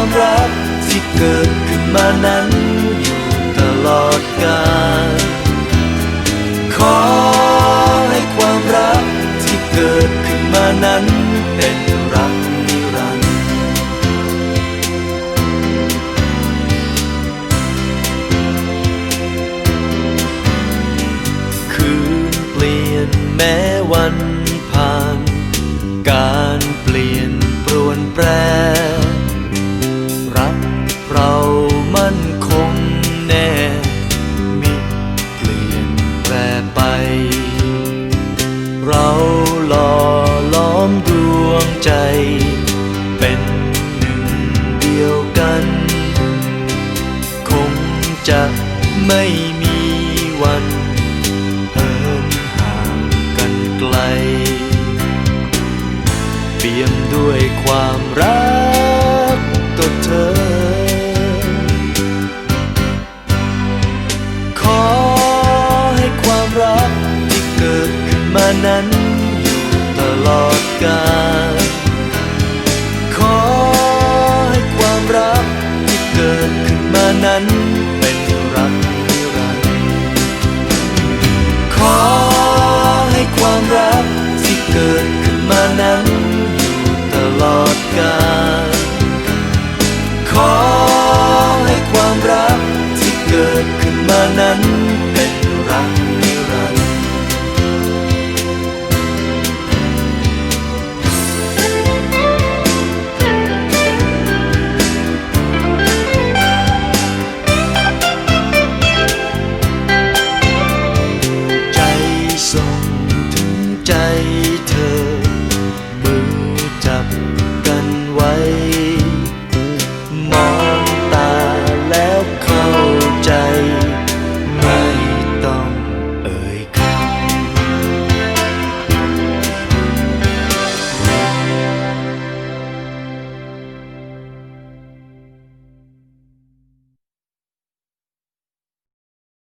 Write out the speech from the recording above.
ความรักที่เกิดขึ้นมานั้นอยู่ตลอดกาลขอให้ความรักที่เกิดขึ้นมานั้นเป็นรักนิรันดร์คืนเปลี่ยนแม้วันผ่าน เราหล่อล้อมดวงใจ เป็นหนึ่งเดียวกัน คงจะไม่มีวันเหินห่างกันไกล เปี่ยมด้วยความรัก นั้นอยู่ตลอดกาลขอให้ความรักที่เกิดขึ้นมานั้นเป็นรักนิรันดร์ขอให้ความรักที่เกิดขึ้นมานั้นอยู่ตลอดกาล